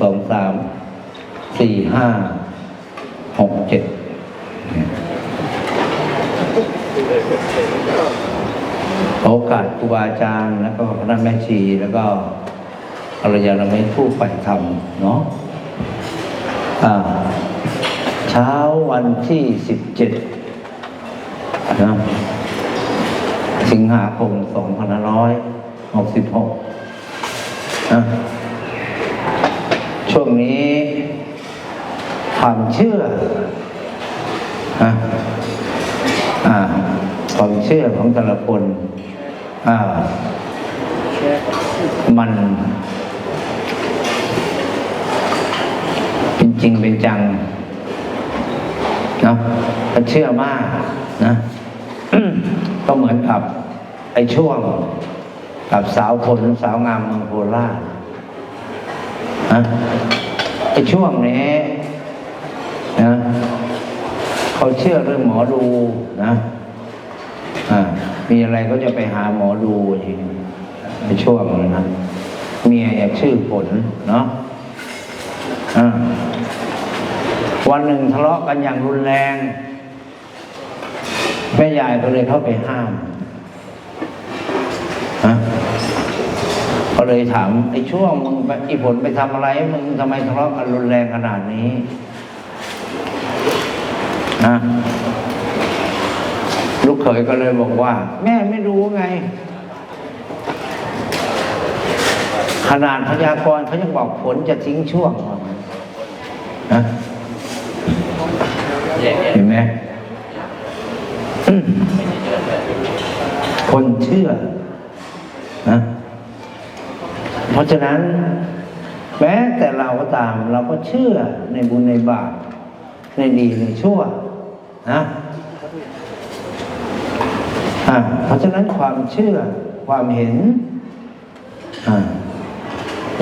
สองสามสี่ห้าหกเจ็ดโอกาสครูบาอาจารย์แล้วก็คณะแม่ชีแล้วก็อรยานมิตรผู้ใฝ่ธรรมเนาะเช้าวันที่สิบเจ็ดนะสิงหาคมสองพันร้อยหกสิบหกนะ ช่วงนี้ความเชื่อนะอ่าความเชื่อของแต่ละคนอ่ามันเป็นจริงเป็นจังเนาะเชื่อมากนะก็เหมือนกับไอ้ช่วงกับสาวคนสาวงามเมืองโคราชนะ ช่วงนี้นะเขาเชื่อเรื่องหมอดูนะอ่ามีอะไรก็จะไปหาหมอดูทีนี้ในช่วงนั้นนะเมียอยากชื่อผลเนาะอ่าวันหนึ่งทะเลาะกันอย่างรุนแรงแม่ยายก็เลยเข้าไปห้ามฮะ เลยถามไอ้ช่วงมึงไอีผลไปทำอะไร มึงทำไมทะเลาะกันรุนแรงขนาดนี้นะลูกเขยก็เลยบอกว่า แม่ไม่รู้ไง ขนาดพยากรณ์เขายังบอกผลจะทิ้งช่วงนะเห็นไหมคนเชื่อ ราะฉะนั้น แม้แต่เราก็ตามเราก็เชื่อในบุญในบาปในดีในชั่วนะเพราะฉะนั้นความเชื่อความเห็น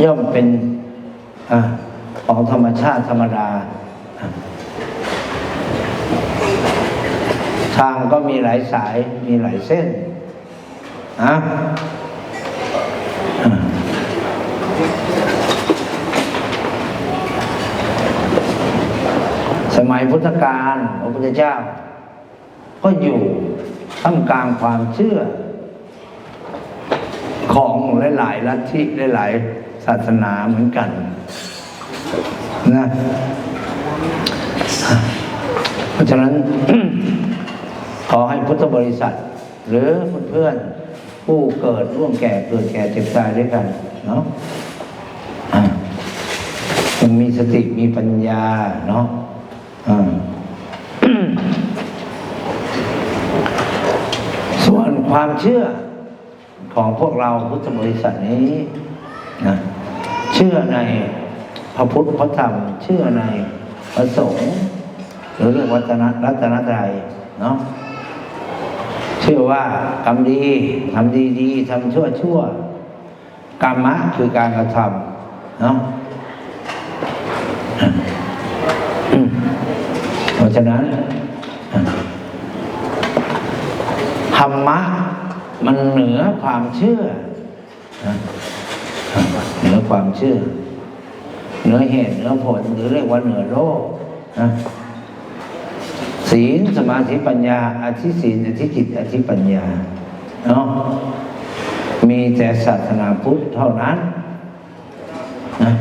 ย่อมเป็นอของธรรมชาติธรรมดา ทางก็มีหลายสายมีหลายเส้นนะ มัยพุทธกาลพระพุทธเจ้า ก็อยู่ท่ามกลางความเชื่อ ของหลายๆลัทธิหลายๆศาสนาเหมือนกันนะเพราะฉะนั้นขอให้พุทธบริษัท หรือเพื่อนผู้เกิดร่วมแก่เกิดแก่เจ็บตายด้วยกันเนาะมีสติมีปัญญาเนาะ ส่วนความเชื่อของพวกเราพุทธบริษัทนี้นะเชื่อในพระพุทธพระธรรม เชื่อในพระสงฆ์หรือเรียกวัฒนรัตนตรัยเนาะเชื่อว่ากรรมดีทำดีดีทำชั่วชั่วกรรมะคือการกระทำเนาะอืมเพราะฉะนั้น ธ รรมะ มันเหนือความเชื่อเหนือความเชื่อ เหนือเหตุเหนือผลหรือเรียกว่าเหนือโลกนะศีลสมาธิปัญญาอธิศีลอธิจิตอธิปัญญาเนาะมีแต่ศาสนาพุทธเท่านั้นนะ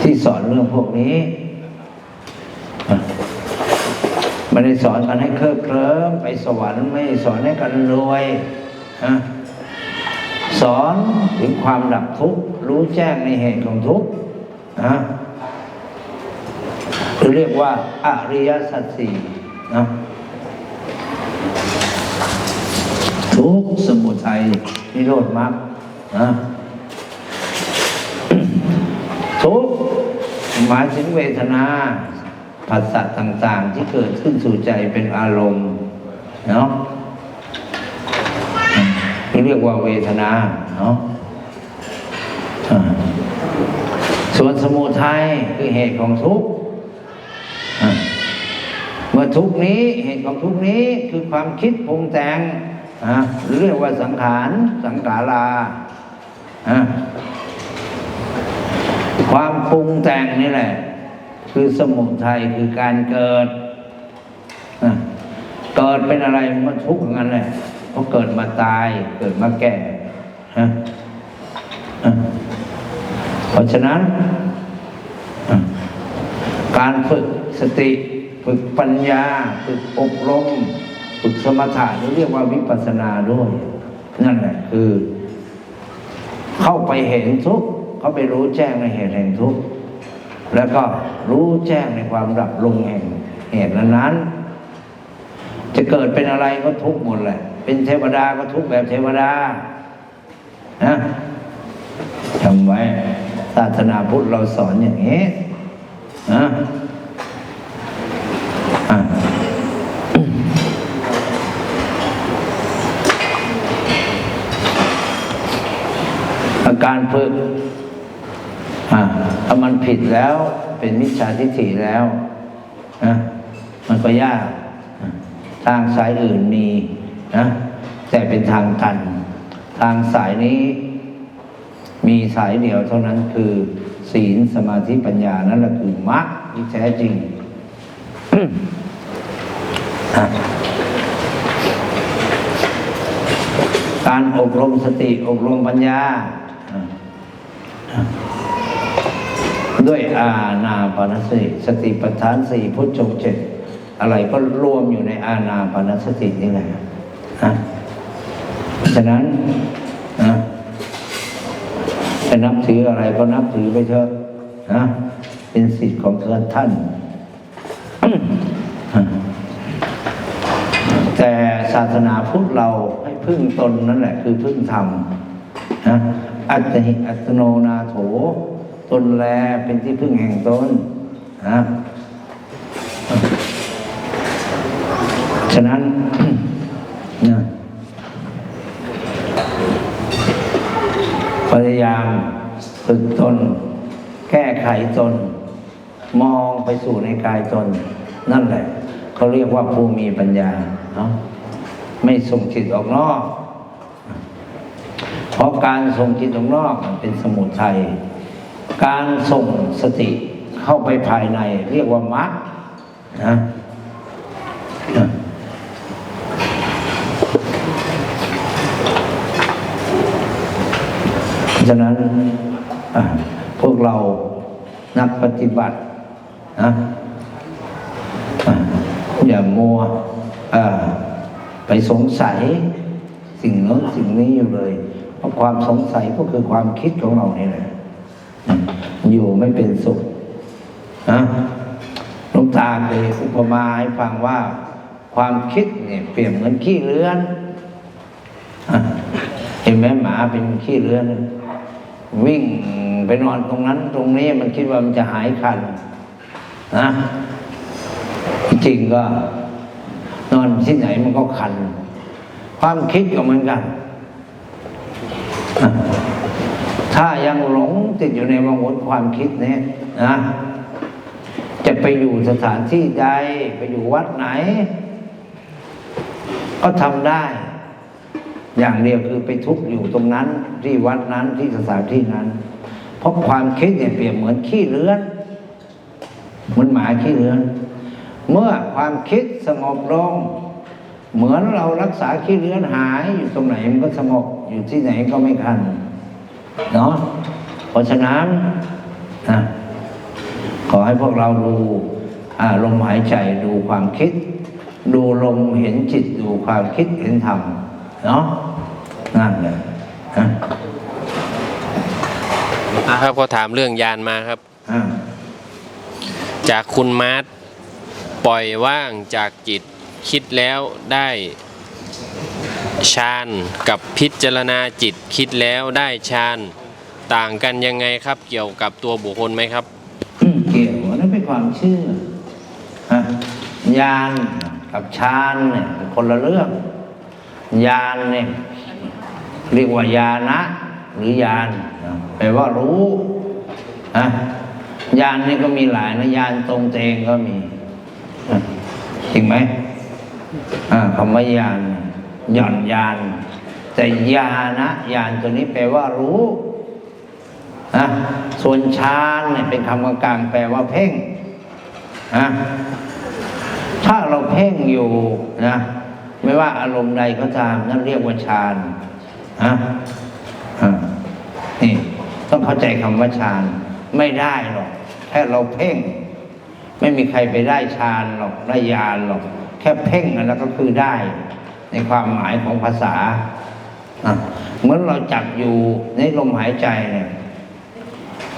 ที่สอนเรื่องพวกนี้ ไม่ได้สอนกันให้เคลิบเคลิ้มไปสวรรค์ไม่สอนให้กันรวยนะสอนถึงความดับทุกข์รู้แจ้งในเหตุของทุกข์นะหรือเรียกว่าอริยสัจสี่นะทุกข์สมุทัยนิโรธมรรคนะทุกข์หมายถึงเวทนา ผัสสะต่างๆ ที่เกิดขึ้นสู่ใจเป็นอารมณ์เนาะที่เรียกว่าเวทนาเนาะส่วนสมุทัยคือเหตุของทุกข์เมื่อทุกข์นี้เหตุของทุกข์นี้คือความคิดปรุงแต่งหรือเรียกว่าสังขารสังขาราความปรุงแต่งนี่แหละ คือสมุทัยคือการเกิดเกิดเป็นอะไรมันทุกข์อย่างนั้นแหละเพราะเกิดมาตายเกิดมาแก่เพราะฉะนั้น การฝึกสติฝึกปัญญา ฝึกอบรม ฝึกสมถะหรือเรียกว่าวิปัสสนาด้วย นั่นแหละคือ เข้าไปเห็นทุกข์เข้าไปรู้แจ้งในเหตุแห่งทุกข์ แล้วก็รู้แจ้งในความดับลงแห่งเหตุนั้นๆจะเกิดเป็นอะไรก็ทุกหมดแหละ เป็นเทวดาก็ทุกแบบเทวดานะจำไว้ศาสนาพุทธเราสอนอย่างนี้นะอะอาการฝึก อ่าถ้ามันผิดแล้วเป็นมิจฉาทิฏฐิแล้วนะมันก็ยาก ทางสายอื่นมีนะแต่เป็นทางตัน ทางสายนี้ มีสายเดียวเท่านั้นคือ ศีลสมาธิปัญญานั่นแหละคือมรรคที่แท้จริงการอบรมสติอบรมปัญญา ด้วยอาณาปานสติสติปัฏฐานสี่พุทธจงเจ็ดอะไรก็รวมอยู่ในอาณาปานสตินี่แหละนะฉะนั้นนะจะนับถืออะไรก็นับถือไปเถอะนะเป็นสิทธิ์ของเท่าน แต่ศาสนาพุทธเราให้พึ่งตนนั่นแหละ คือพึ่งธรรมนะอัตหิอัตโนนาโถ นแลเป็นที่พึ่งแห่งตนนะฉะนั้นนะพยายามฝึกตน แก้ไขตน มองไปสู่ในกายตน นั่นแหละเขาเรียกว่าผู้มีปัญญาเนาะไม่ส่งจิตออกนอก เพราะการส่งจิตออกนอกเป็นสมุทัย การส่งสติเข้าไปภายใน เรียกว่ามรรคนะเพราะฉะนั้นพวกเรานักปฏิบัตินะอย่ามัวไปสงสัยสิ่งโน้นสิ่งนี้อยู่เลย เพราะความสงสัยก็คือความคิดของเรานี่แหละ อยู่ไม่เป็นสุขนะลวงตาเคยอุปมาให้ฟังว่าความคิดเนี่ยเปรียบเหมือนขี้เลื้อนเห็นไหมหมาเป็นขี้เลื้อน วิ่งไปนอนตรงนั้นตรงนี้มันคิดว่ามันจะหายคันนะจริงก็ นอนที่ไหนมันก็คัน ความคิดก็เหมือนกัน ถ้ายังหลงติดอยู่ในวงวนความคิดเนี่ยนะ จะไปอยู่สถานที่ใดไปอยู่วัดไหน ก็ทำได้ อย่างเดียวคือไปทุกอยู่ตรงนั้น ที่วัดนั้นที่สถานที่นั้น เพราะความคิดเนี่ยเปรียบเหมือนขี้เลื้อนเหมือนหมาขี้เลื้อน เมื่อความคิดสงบลงเหมือนเรารักษาขี้เลื้อนหายอยู่ตรงไหนมันก็สงบอยู่ที่ไหนก็ไม่คัน เนาะเพราะฉะนั้นนะขอให้พวกเราดูอ่าลมหายใจดูความคิด ดูลมเห็นจิตดูความคิดเห็นธรรมเนาะนั่นเลยนะครับก็ถามเรื่องยานมาครับอ่าจากคุณมาร์ทปล่อยว่างจากจิตคิดแล้วได้ ฌานกับพิจารณาจิตคิดแล้วได้ฌานต่างกันยังไงครับ เกี่ยวกับตัวบุคคลไหมครับเกี่ยวนั่นเป็นความเชื่อฮะญาณกับฌานเนี่ยคนละเรื่องญาณเนี่ยเรียกว่าญาณะหรือญาณแปลว่ารู้ฮะญาณนี่ก็มีหลายนะญาณตรงเตงก็มีจริงไหมอ่าคำว่าญาณ หย่อนญาณแต่ญาณะญาณตัวนี้แปลว่ารู้นะส่วนฌานเนี่ยเป็นคำกลางแปลว่าเพ่งนะถ้าเราเพ่งอยู่นะไม่ว่าอารมณ์ใดก็ตามนั่นเรียกว่าฌานนะนี่ต้องเข้าใจคำว่าฌานไม่ได้หรอกแค่เราเพ่ง ไม่มีใครไปได้ฌานหรอกได้ญาณหรอก แค่เพ่งนั่นแล้วก็คือได้ ในความหมายของภาษาเหมือนเราจับอยู่ในลมหายใจเนี่ย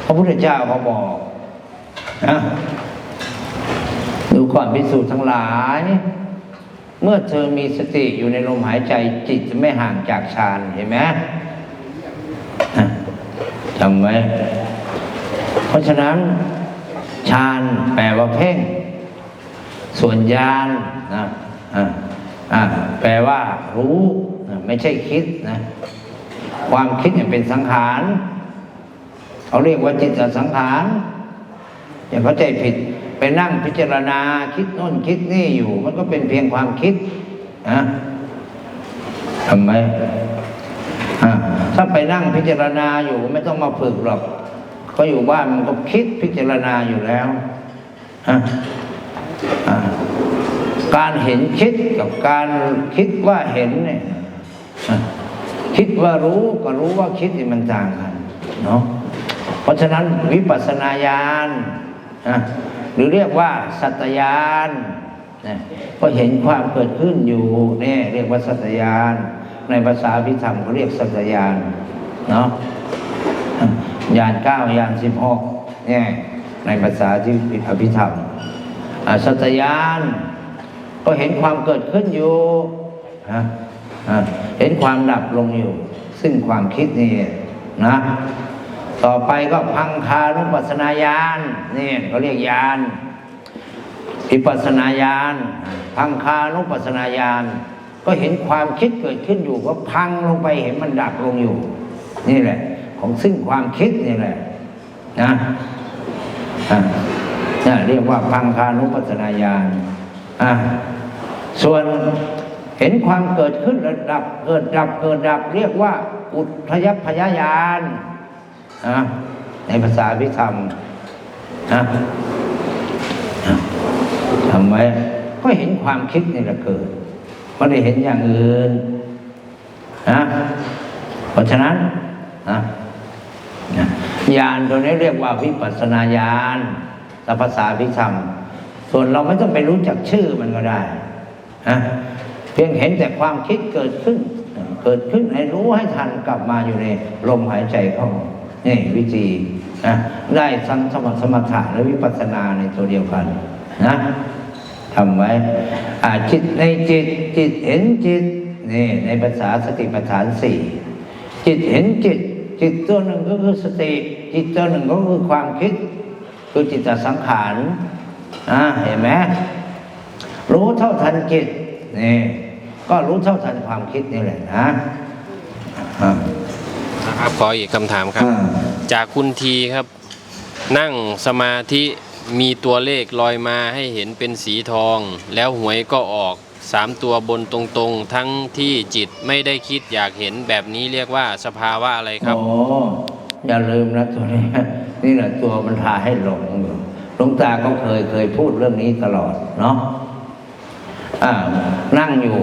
พระพุทธเจ้าเขาบอกนะดูก่อนพิสูจน์ทั้งหลาย เมื่อเธอมีสติอยู่ในลมหายใจจิตจะไม่ห่างจากฌานเห็นไหมจำไว้ เพราะฉะนั้นฌานแปลว่าเพ่ง ส่วนญาณนะอะ อะแปลว่ารู้ไม่ใช่คิดนะความคิดเนี่ยเป็นสังขารเขาเรียกว่าจิตสังขารอย่าเข้าใจผิดไปนั่งพิจารณาคิดโน่นคิดนี่อยู่ มันก็เป็นเพียงความคิดนะทำไมอะถ้าไปนั่งพิจารณาอยู่ไม่ต้องมาฝึกหรอกก็อยู่บ้านมันก็คิดพิจารณาอยู่แล้วอะอะ การเห็นคิดกับการคิดว่าเห็นเนี่ยคิดว่ารู้ก็รู้ว่าคิดนี่มันต่างกันเนาะเพราะฉะนั้นวิปัสสนาญาณนะหรือเรียกว่าสัตยานนะก็เห็นความเกิดขึ้นอยู่เนี่ยเรียกว่าสัตยาน ในภาษาพิธรรมเขาเรียกสัตยานเนาะยานเก้ายานสิบหกเนี่ยในภาษาที่อภิธรรมสัตยาน ก็เห็นความเกิดขึ้นอยู่ฮะเห็นความดับลงอยู่ ซึ่งความคิดนี่นะ ต่อไปก็พังคานุปัสนาญาณนี่เขาเรียกญาณวิปัสนาญาณพังคานุปัสนาญาณก็เห็นความคิดเกิดขึ้นอยู่ก็พังลงไปเห็นมันดับลงอยู่ นี่แหละ ของซึ่งความคิดนี่แหละ นะอะนี่เรียกว่าพังคานุปัสสนาญาณอะ ส่วนเห็นความเกิดขึ้นและดับเกิดดับเกิดดับเรียกว่า อุทยพยญาณนะในภาษาพิธรรมนะทำไว้ก็เห็นความคิดนี่แหละเกิดไม่ได้เห็นอย่างอื่นนะเพราะฉะนั้นนะนะญาณตัวนี้เรียกว่าวิปัสนาญาณภาษาพิธรรม ส่วนเราไม่ต้องไปรู้จักชื่อมันก็ได้ นะเพียงเห็นแต่ความคิดเกิดขึ้น เกิดขึ้นให้รู้ให้ทันกลับมาอยู่ในลมหายใจเข้านี่วิธีนะได้ทั้งสมสมถะและวิปัสสนาในตัวเดียวกันนะทำไว้อาจิตในจิตจิตเห็นจิตนี่ในภาษาสติปัฏฐานสี่จิตเห็นจิต จิตตัวหนึ่งก็คือสติ จิตตัวหนึ่งก็คือความคิด คือจิตตสังขารอ่าเห็นไหม รู้เท่าทันจิตนี่ก็รู้เท่าทันความคิดนี่แหละนะอ่านะครับขออีกคำถามครับอ่าจากคุณทีครับ นั่งสมาธิมีตัวเลขลอยมาให้เห็นเป็นสีทอง แล้วหวยก็ออกสามตัวบนตรงๆ ทั้งที่จิตไม่ได้คิดอยากเห็นแบบนี้เรียกว่าสภาวะอะไรครับโอ้อย่าลืมนะตัวนี้นี่แหละตัวมันพาให้หลงอยู่หลวงตาก็เคยเคยพูดเรื่องนี้ตลอดเนาะ อ่านั่งอยู่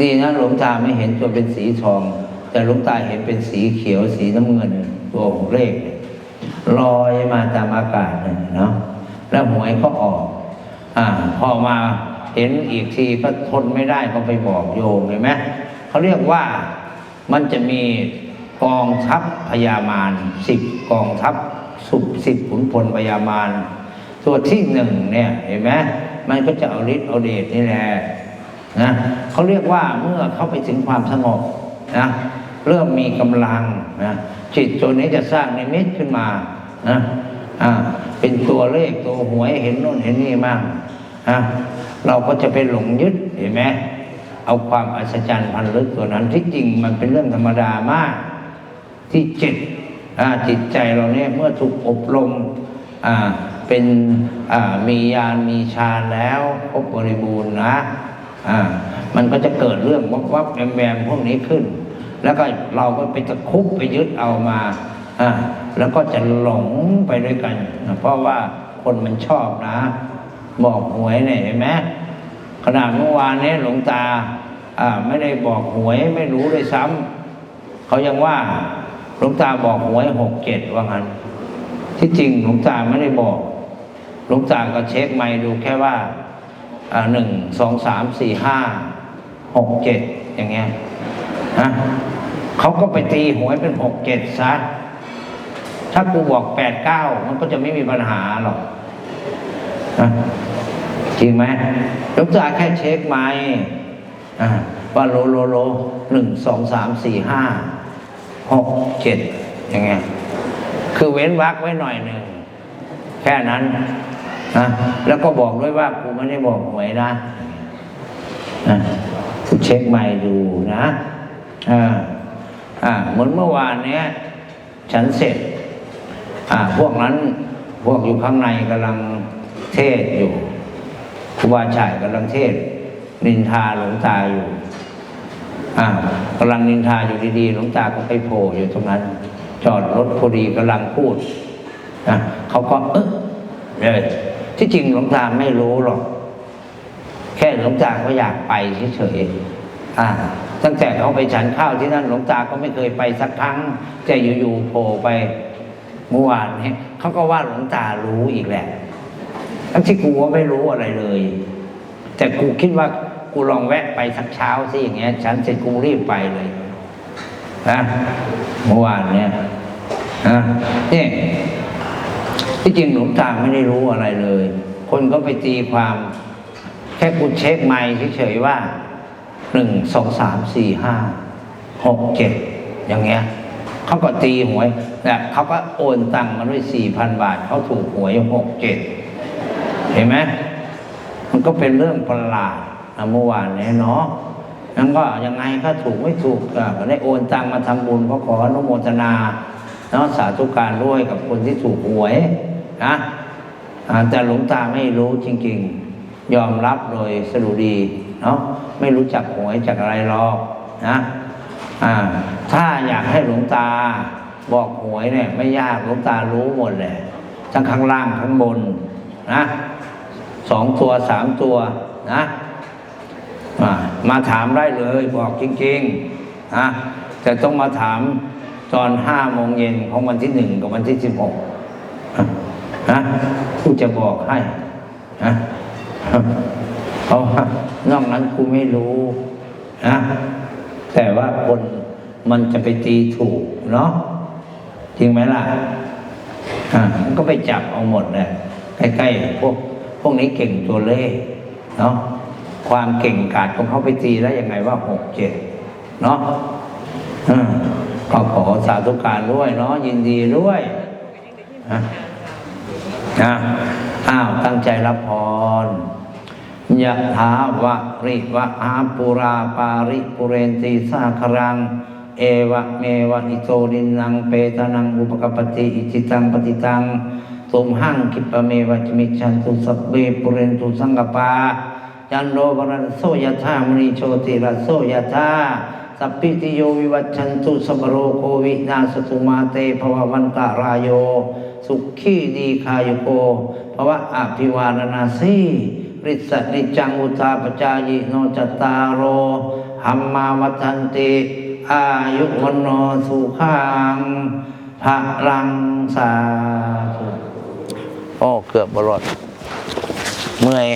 นี่นะหลวงตาไม่เห็นตัวเป็นสีทอง แต่หลวงตาเห็นเป็นสีเขียวสีน้ำเงินตัวของเลขลอยมาตามอากาศเนี่ยเนาะแล้วหวยก็ออก อ่า พอมาเห็นอีกทีก็ทนไม่ได้ก็ไปบอกโยมเห็นไหมเขาเรียกว่ามันจะมีกองทัพพญามารสิบกองทัพสุบสิบขุนพลพญามาร ตัวที่หนึ่งเนี่ยเห็นไหมมันก็จะเอาฤทธิ์เอาเดชนี่แหละนะเขาเรียกว่าเมื่อเขาไปถึงความสงบนะเริ่มมีกำลังนะจิตตัวนี้จะสร้างนิมิตขึ้นมานะอ่าเป็นตัวเลขตัวหวยเห็นโน่นเห็นนี่มากอะเราก็จะไปหลงยึดเห็นไหมเอาความอัศจรรย์พันลึกตัวนั้นที่จริงมันเป็นเรื่องธรรมดามาก ที่จิตอ่าจิตใจเราเนี่ยเมื่อถูกอบรมอ่า เป็นมีญาณมีฌานแล้วครบบริบูรณ์นะอ่ามันก็จะเกิดเรื่องวับวับแวมแวมพวกนี้ขึ้น แล้วก็เราก็ไปตะคุบไปยึดเอามาอ่าแล้วก็จะหลงไปด้วยกัน เพราะว่าคนมันชอบนะ บอกหวยเนี่ยเห็นไหมขนาดเมื่อวานนี้หลวงตาอ่าไม่ได้บอกหวยไม่รู้เลยซ้ำเขายังว่าหลวงตาบอกหวยหกเจ็ดว่างั้นที่จริงหลวงตาไม่ได้บอก ลวงตาก็เช็คไม่ดูแค่ว่าหนึ่งสองสามสี่ห้าหกเจ็ดอย่างเงี้ยฮะเขาก็ไปตีหวยเป็นหกเจ็ดซะถ้ากูบอกแปดเก้ามันก็จะไม่มีปัญหาหรอกนะจริงไหมลวงตาแค่เช็คไม่ว่าโลโลโลหนึ่งสองสามสี่ห้าหกเจ็ดอย่างเงี้ยคือเว้นวรรคไว้หน่อยหนึ่งแค่นั้น นะแล้วก็บอกด้วยว่ากูไม่ได้บอกหวยนะนะกูเช็คใหม่ดูนะอ่าอ่าเหมือนเมื่อวานเนี้ยฉันเสร็จ อ่า พวกนั้นพวกอยู่ข้างในกำลังเทศอยู่ครูบาชายกำลังเทศ นินทาหลวงตาอยู่อ่ากำลังนินทาอยู่ดีๆหลวงตาก็ไปโผล่อยู่ตรงนั้น จอดรถพอดีกำลังพูดนะเขาก็เออเลย ที่จริงหลวงตาไม่รู้หรอก แค่หลวงตาก็อยากไปเฉยๆอ่า ตั้งแต่เขาไปฉันข้าวที่นั่นหลวงตาก็ไม่เคยไปสักครั้งแต่อยู่ๆโผล่ไปเมื่อวานเนี่ยเขาก็ว่าหลวงตารู้อีกแหละทั้งที่กูว่าไม่รู้อะไรเลย แต่กูคิดว่ากูลองแวะไปสักเช้าสิอย่างเงี้ย ฉันเสร็จกูรีบไปเลยนะเมื่อวานเนี่ยนะนี่ ที่จริงหลวงตาไม่ได้รู้อะไรเลย คนก็ไปตีความ แค่กูเช็คไมค์เฉยๆว่าหนึ่งสองสามสี่ห้าหกเจ็ดอย่างเงี้ยเขาก็ตีหวยแต่เขาก็โอนตังค์มาด้วยสี่พันบาทเขาถูกหวยหกเจ็ดเห็นไหมมันก็เป็นเรื่องประหลาดเมื่อวานนี้เนาะนั่นก็ยังไงก็ถูกไม่ถูกก็ได้โอนตังค์มาทำบุญก็ขออนุโมทนา เนาะสาธุการด้วยกับคนที่ถูกหวยนะแต่หลวงตาไม่รู้จริง ๆ ยอมรับโดยสรุดีเนาะไม่รู้จักหวยจากอะไรหรอกนะอ่าถ้าอยากให้หลวงตาบอกหวยเนี่ยไม่ยากหลวงตารู้หมดแหละทั้งข้างล่างข้างบนนะสองตัวสามตัวนะมาถามได้เลยบอกจริงๆนะแต่ต้องมาถาม ตอนห้าโมงเย็นของวันที่หนึ่งกับวันที่สิบหกนะผู้จะบอกให้นะเพราะว่านอกนั้นกูไม่รู้นะแต่ว่าคนมันจะไปตีถูกเนาะจริงไหมล่ะอ่ามันก็ไปจับเอาหมดเลยใกล้ๆพวกพวกนี้เก่งตัวเลขเนาะความเก่งกาจของเขาไปตีแล้ยังไงว่าหกเจ็ดเนาะ อ่าก็ขอสาธุการด้วยเนาะยินดีด้วยนะอ้าวตั้งใจรับพรยะถาวะริวะอาปุราปาริปุเรนติสาครัง เอวะเมวะอิโตดินังเปตานังอุปกปติอิจิตังปฏิตังตุมหังคิปะเมวะจมิจฉันตุสัพเบปุเรนตุสังกปาจันโดปรันโสยธามณีโชติรัสโสยธา สัพพิติโยวิวัชชันตุสัพพโรโควินาสตุมาเตภววันตารายโย สุขีดีคายโกภวะอภิวารณาสีริสนิจังอุตาปจายโนจตารโรหัมมาวัฏันติอายุวันโนสุขังพระลังสาโอ้เกือบบรอดเมื่อย